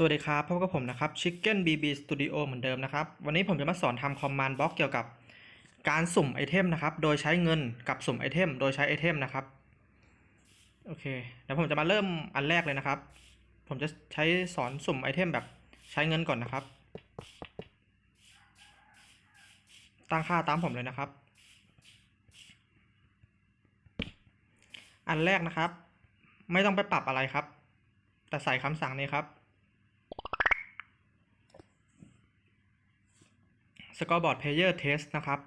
สวัสดีครับพบกับผมนะครับ Chicken BB Studio เหมือนเดิมนะครับ วันนี้ผมจะมาสอนทำคอมมานด์บล็อกเกี่ยวกับการสุ่มไอเทมนะครับ โดยใช้เงินกับสุ่มไอเทม โดยใช้ไอเทมนะครับ โอเค เดี๋ยวผมจะมาเริ่มอันแรกเลยนะครับ ผมจะใช้สอนสุ่มไอเทมแบบใช้เงินก่อนนะครับ ตั้งค่าตามผมเลยนะครับ อันแรกนะครับ ไม่ต้องไปปรับอะไรครับ แต่ใส่คำสั่งนี้ครับ Scoreboard Player Test นะครับ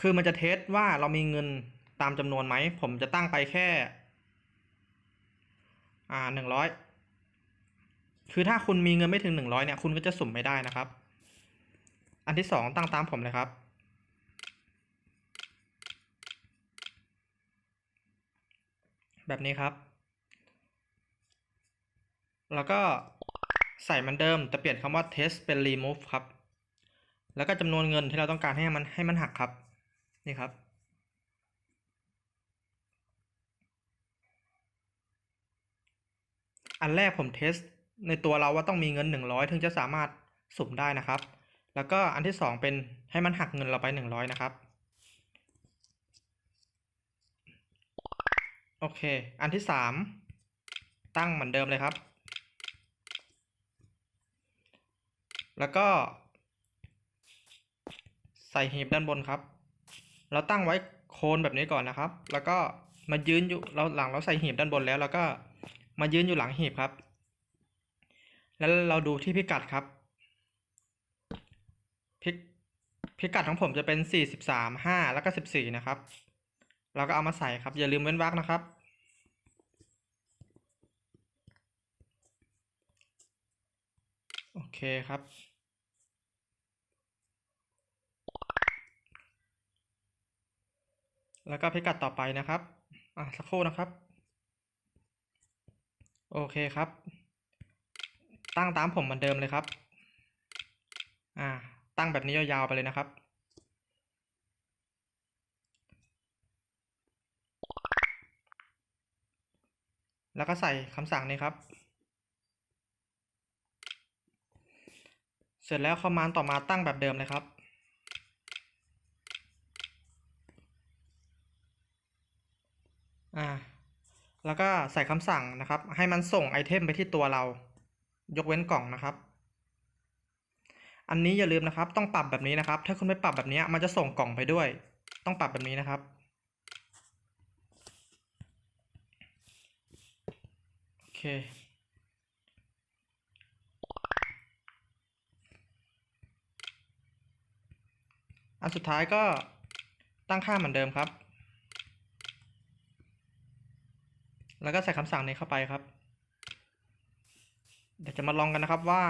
คือมันจะเทสว่าเรามีเงินตามจำนวนไหม ผมจะตั้งไปแค่ อ่าหนึ่งร้อยคือถ้าคุณมีเงินไม่ถึงหนึ่งร้อยเนี่ย คุณก็จะสุ่มไม่ได้นะครับ อันที่สองตั้งตามผมเลยครับแบบนี้ครับ แล้วก็ใส่เหมันเดิม แต่เปลี่ยนคำว่า test เป็น remove ครับ แล้วก็จำนวนเงินที่เราต้องการให้มันให้มันหักครับ นี่ครับ อันแรกผมเทสในตัวเราว่าต้องมีเงิน 100 ถึงจะสามารถสุ่มได้นะครับ แล้วก็อันที่สองเป็นให้มันหักเงินเราไป 100 นะครับ โอเค อันที่สามตั้งเหมือนเดิมเลยครับ แล้วก็ ส่หีบด้านบนครับ เราตั้งไว้โคนแบบนี้ก่อนนะครับ แล้วก็มายืนอยู่เราหลังเราใส่หีบด้านบนแล้วแล้วก็มายืนอยู่หลังหีบครับ แล้วเราดูที่พิกัดครับ พิพิกัดของผมจะเป็นสี่สิบสามห้าแล้วก็สิบสี่นะครับ เราก็เอามาใส่ครับ อย่าลืมเว้นวรรคนะครับ โอเคครับ แล้วก็พิกัดต่อไปนะครับอะสักครู่นะครับ โอเคครับ ตั้งตามผมเหมือนเดิมเลยครับ อ่า ตั้งแบบนี้ยาวๆไปเลยนะครับ แล้วก็ใส่คำสั่งนี้ครับ เสร็จแล้วคอมมานด์ต่อมาตั้งแบบเดิมเลยครับ อ่า แล้วก็ใส่คำสั่งนะครับ ให้มันส่งไอเทมไปที่ตัวเรา ยกเว้นกล่องนะครับ อันนี้อย่าลืมนะครับ ต้องปรับแบบนี้นะครับ ถ้าคุณไม่ปรับแบบนี้มันจะส่งกล่องไปด้วย ต้องปรับแบบนี้นะครับโอเคอันสุดท้ายก็ตั้งค่าเหมือนเดิมครับ แล้วก็ใส่คำสั่งนี้เข้าไปครับ เดี๋ยวจะมาลองกันนะครับว่า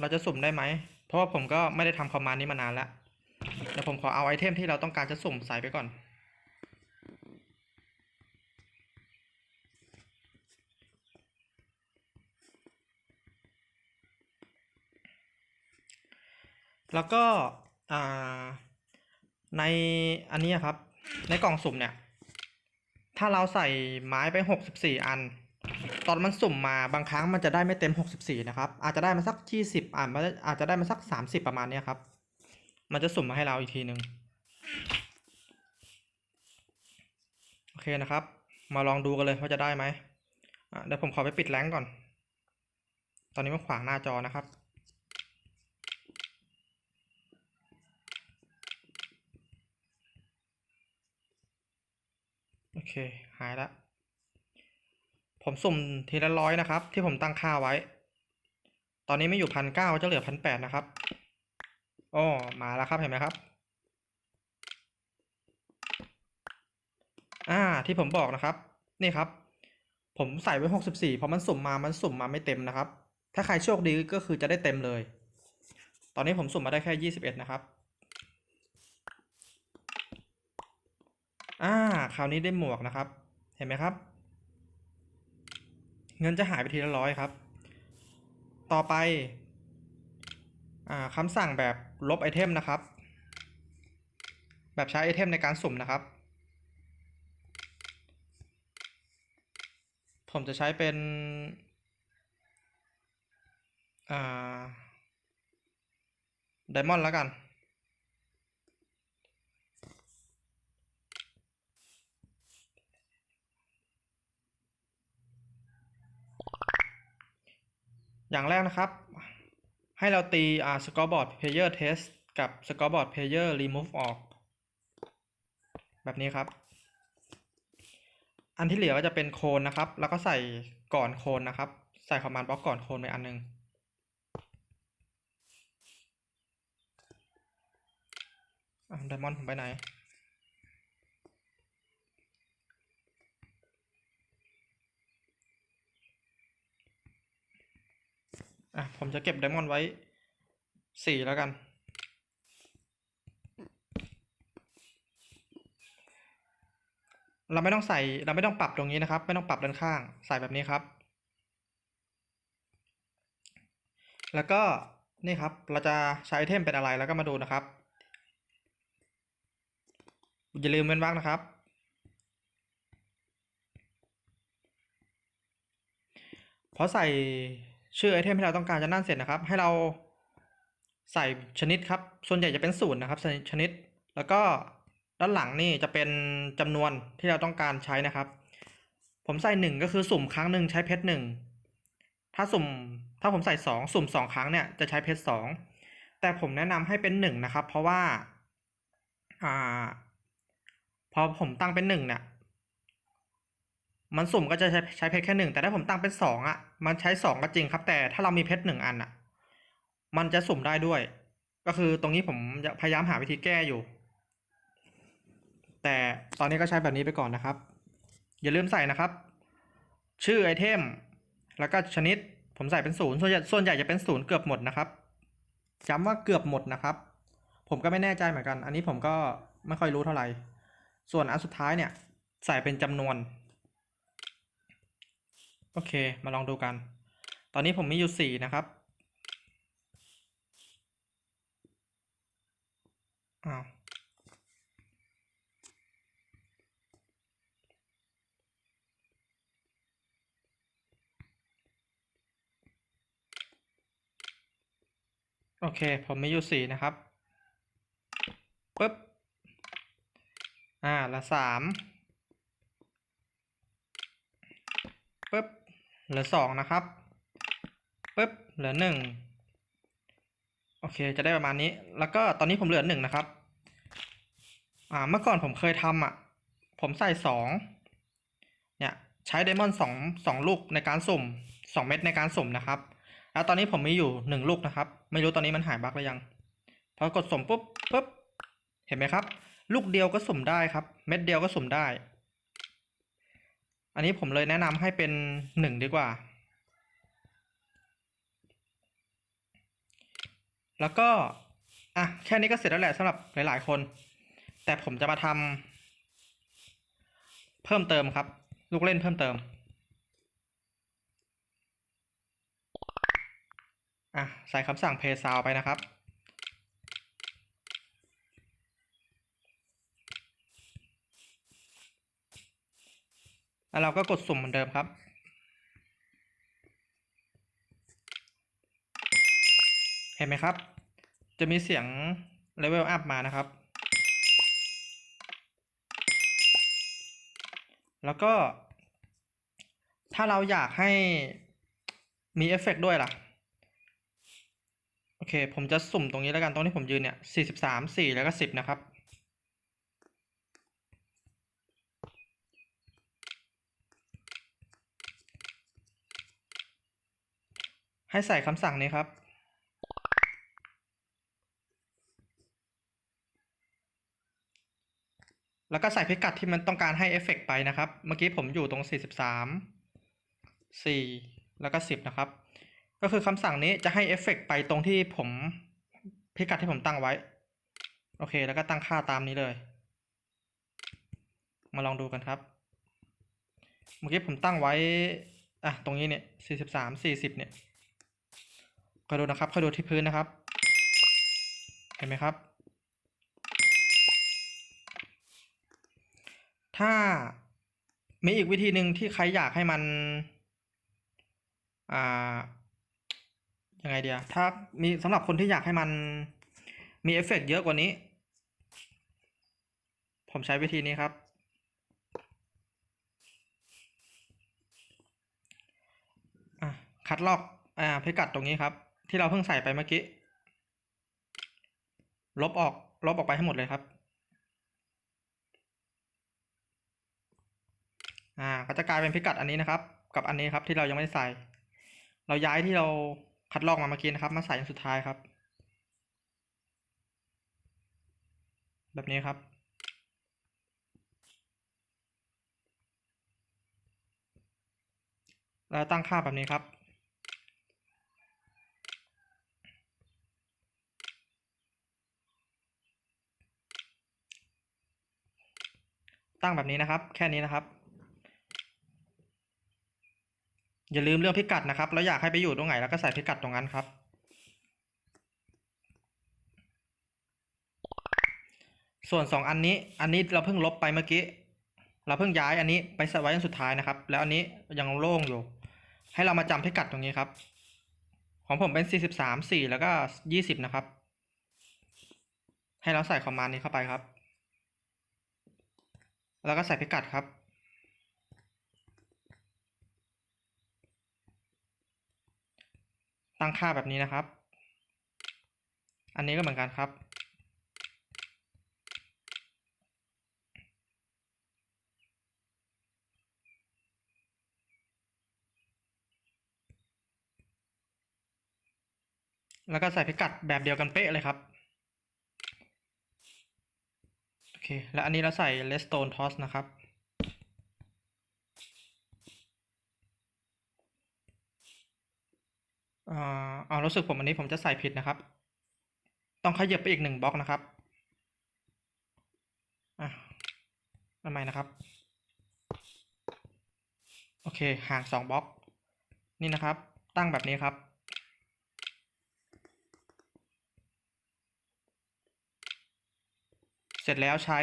เราจะสุ่มได้ไหม เพราะว่าผมก็ไม่ได้ทำคอมมานด์นี้มานานแล้ว เดี๋ยวผมขอเอาไอเทมที่เราต้องการจะสุ่มใส่ไปก่อน แล้วก็ในอันนี้ครับ ในกล่องสุ่มเนี่ย ถ้าเราใส่ไม้ไปหกสิบสี่อัน ตอนมันสุ่มมาบางครั้งมันจะได้ไม่เต็มหกสิบสี่นะครับ อาจจะได้มาสักยี่สิบอานอาจจะได้มาสักสามสิบประมาณนี้ครับ มันจะสุ่มมาให้เราอีกทีหนึ่งโอเคนะครับ มาลองดูกันเลยว่าจะได้ไหมเดี๋ยวผมขอไปปิดแรงก่อน ตอนนี้มันขวางหน้าจอนะครับ เค หายละ ผมสุ่มทีละร้อยนะครับ ที่ผมตั้งค่าไว้ ตอนนี้ไม่อยู่พันเก้าจะเหลือพันแปดนะครับอ๋อมาแล้วครับเห็นไหมครับ อ่าที่ผมบอกนะครับ นี่ครับ ผมใส่ไว้หกสิบสี่พอมันสุ่มมามันสุ่มมาไม่เต็มนะครับ ถ้าใครโชคดีก็คือจะได้เต็มเลย ตอนนี้ผมสุ่มมาได้แค่ยี่สิบเอ็ดนะครับ อ่า คราวนี้ได้หมวกนะครับ เห็นไหมครับ เงินจะหายไปทีละร้อยครับ ต่อไป อ่าคำสั่งแบบลบไอเทมนะครับ แบบใช้ไอเทมในการสุ่มนะครับ ผมจะใช้เป็น อ่าไดมอนด์แล้วกัน อย่างแรกนะครับ ให้เราตีอ่า scoreboard player test กับ scoreboard player remove ออก แบบนี้ครับ อันที่เหลือก็จะเป็นโคนนะครับ แล้วก็ใส่ก่อนโคนนะครับ ใส่คอมมานด์บล็อกก่อนโคนไปอันหนึงไดมอนด์ผมไปไหน อะ ผมจะเก็บไดมอนด์ไว้สี่แล้วกัน เราไม่ต้องใส่ เราไม่ต้องปรับตรงนี้นะครับ ไม่ต้องปรับด้านข้าง ใส่แบบนี้ครับ แล้วก็นี่ครับ เราจะใช้ไอเทมเป็นอะไรแล้วก็มาดูนะครับ อย่าลืมเว้นวรรคนะครับพอใส่ ชื่อไอเทมที่เราต้องการจะนั่นเสร็จนะครับ ให้เราใส่ชนิดครับ ส่วนใหญ่จะเป็นศูนย์นะครับชนิด แล้วก็ด้านหลังนี่จะเป็นจำนวนที่เราต้องการใช้นะครับ ผมใส่หนึ่งก็คือสุ่มครั้งหนึ่งใช้เพชรหนึ่งถ้าสุ่มถ้าผมใส่สองสุ่มสองครั้งเนี่ยจะใช้เพชรสองแต่ผมแนะนำให้เป็นหนึ่งนะครับ เพราะว่าอ่าพอผมตั้งเป็นหนึ่งเนี่ย มันสุ่มก็จะใช้ใช้เพชรแค่หนึ่งแต่ถ้าผมตั้งเป็นสองอะ มันใช้สองก็จริงครับ แต่ถ้าเรามีเพชรหนึ่งอันอะ มันจะสุ่มได้ด้วย ก็คือตรงนี้ผมพยายามหาวิธีแก้อยู่ แต่ตอนนี้ก็ใช้แบบนี้ไปก่อนนะครับ อย่าลืมใส่นะครับ ชื่อไอเทม แล้วก็ชนิดผมใส่เป็นศูนย์ส่วนใหญ่ส่วนใหญ่จะเป็นศูนย์เกือบหมดนะครับย้ำว่าเกือบหมดนะครับ ผมก็ไม่แน่ใจเหมือนกัน อันนี้ผมก็ไม่ค่อยรู้เท่าไหร่ ส่วนอันสุดท้ายเนี่ยใส่เป็นจำนวน โอเค มาลองดูกัน ตอนนี้ผมมีอยู่สี่นะครับ อ้าวโอเค ผมมีอยู่สี่นะครับ ปึ๊บ อ่า ละสามปึ๊บ เหลือสองนะครับปึ๊บเหลือหนึ่งโอเคจะได้ประมาณนี้ แล้วก็ตอนนี้ผมเหลือหนึ่งนะครับ อ่าเมื่อก่อนผมเคยทำอะ ผมใส่สองเนี่ยใช้ไดมอนด์สองสองลูกในการสุ่มสองเม็ดในการสุ่มนะครับ แล้วตอนนี้ผมมีอยู่หนึ่งลูกนะครับ ไม่รู้ตอนนี้มันหายบั๊กหรือยังพอกดสุ่มปุ๊บปุ๊บเห็นไหมครับ ลูกเดียวก็สุ่มได้ครับ เม็ดเดียวก็สุ่มได้ อันนี้ผมเลยแนะนำให้เป็นหนึ่งดีกว่า แล้วก็ อะ แค่นี้ก็เสร็จแล้วแหละสำหรับหลาย ๆ คน แต่ผมจะมาทำเพิ่มเติมครับ ลูกเล่นเพิ่มเติม อะ ใส่คำสั่ง play sound ไปนะครับ แล้วเราก็กดสุ่มเหมือนเดิมครับ เห็นไหมครับ จะมีเสียง level up มานะครับ แล้วก็ ถ้าเราอยากให้มีเอฟเฟกต์ด้วยล่ะ โอเค ผมจะสุ่มตรงนี้แล้วกัน ตรงที่ผมยืนเนี่ยสี่สิบสามสี่แล้วก็สิบนะครับ ให้ใส่คำสั่งนี้ครับ แล้วก็ใส่พิกัดที่มันต้องการให้เอฟเฟกต์ไปนะครับ เมื่อกี้ผมอยู่ตรง 43 4 แล้วก็ 10 นะครับ ก็คือคำสั่งนี้จะให้เอฟเฟกต์ไปตรงที่ผมพิกัดที่ผมตั้งไว้ โอเค แล้วก็ตั้งค่าตามนี้เลย มาลองดูกันครับ เมื่อกี้ผมตั้งไว้ อะ ตรงนี้เนี่ย 43 40 เนี่ย คอยดูนะครับคอยดูที่พื้นนะครับ เห็นไหมครับ ถ้ามีอีกวิธีหนึ่งที่ใครอยากให้มัน อ่า ยังไงเดียถ้ามีสำหรับคนที่อยากให้มันมีเอฟเฟกต์เยอะกว่านี้ ผมใช้วิธีนี้ครับอะคัดลอก อ่า พิกัดตรงนี้ครับ ที่เราเพิ่งใส่ไปเมื่อกี้ ลบออก ลบออกไปให้หมดเลยครับ อ่า ก็จะกลายเป็นพิกัดอันนี้นะครับ กับอันนี้ครับที่เรายังไม่ได้ใส่ เราย้ายที่เราคัดลอกมาเมื่อกี้นะครับ มาใส่อันสุดท้ายครับ แบบนี้ครับแล้วตั้งค่าแบบนี้ครับ ตั้งแบบนี้นะครับ แค่นี้นะครับ อย่าลืมเรื่องพิกัดนะครับ แล้วอยากให้ไปอยู่ตรงไหนแล้วก็ใส่พิกัดตรงนั้นครับ ส่วนสองอันนี้ อันนี้เราเพิ่งลบไปเมื่อกี้ เราเพิ่งย้ายอันนี้ไปสไว้อันสุดท้ายนะครับ แล้วอันนี้ยังโล่งอยู่ ให้เรามาจำพิกัดตรงนี้ครับ ของผมเป็น 43 4 แล้วก็ 20 นะครับ ให้เราใส่คอมมานด์นี้เข้าไปครับ แล้วก็ใส่พิกัดครับ ตั้งค่าแบบนี้นะครับ อันนี้ก็เหมือนกันครับ แล้วก็ใส่พิกัดแบบเดียวกันเป๊ะเลยครับ โอเค แล้วอันนี้เราใส่ redstone toss นะครับอ่าเอารู้สึกผมอันนี้ผมจะใส่ผิดนะครับ ต้องขยับไปอีกหนึ่งบล็อกนะครับอะทำไมนะครับ โอเคห่างสองบล็อก นี่นะครับ ตั้งแบบนี้ครับ เส ร็จแล้วใช้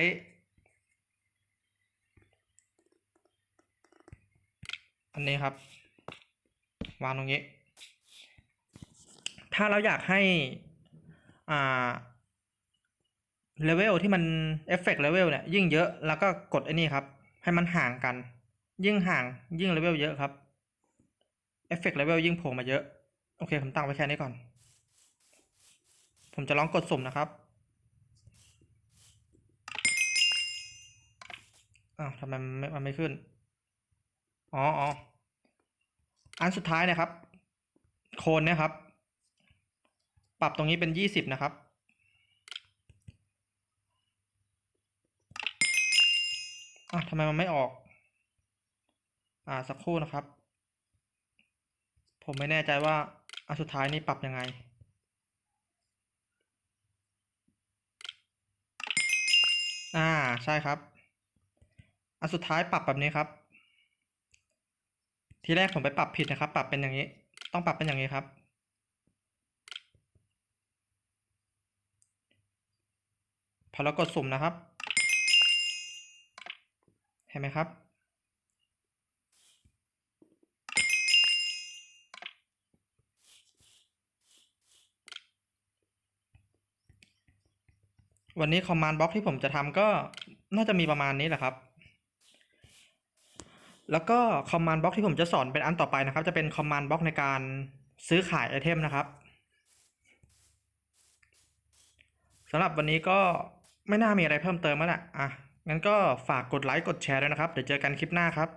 อันนี้ครับ วางตรงนี้ ถ้าเราอยากให้ อ่าเลเวลที่มันเอฟเฟกต์เลเวลเนี่ยยิ่งเยอะแล้วก็กดไอ้นี่ครับ ให้มันห่างกัน ยิ่งห่างยิ่งเลเวลเยอะครับเอฟเฟกต์เลเวลยิ่งโผล่มาเยอะ โอเค ผมตั้งไว้แค่นี้ก่อน ผมจะลองกดสุ่มนะครับ อ้าวทำไมมันไม่มันไม่ขึ้น อ๋ออ๋ออันสุดท้ายนะครับ โคนนี่ยครับ ปรับตรงนี้เป็นยี่สิบนะครับอะทำไมมันไม่ออก อ่าสักครู่นะครับ ผมไม่แน่ใจว่าอันสุดท้ายนี่ปรับยังไงอ่าใช่ครับ อันสุดท้ายปรับแบบนี้ครับ ทีแรกผมไปปรับผิดนะครับ ปรับเป็นอย่างนี้ ต้องปรับเป็นอย่างนี้ครับ พอเรากดสุ่มนะครับ เห็นไหมครับ วันนี้คอมมานด์บล็อกที่ผมจะทำก็น่าจะมีประมาณนี้แหละครับ แล้วก็คอมมานด์บล็อกที่ผมจะสอนเป็นอันต่อไปนะครับ จะเป็นคอมมานด์บล็อกในการซื้อขายไอเทมนะครับสำหรับวันนี้ก็ไม่น่ามีอะไรเพิ่มเติมแล้วแหละอะงั้นก็ฝากกดไลค์กดแชร์ด้วยนะครับ เดี๋ยวเจอกันคลิปหน้าครับ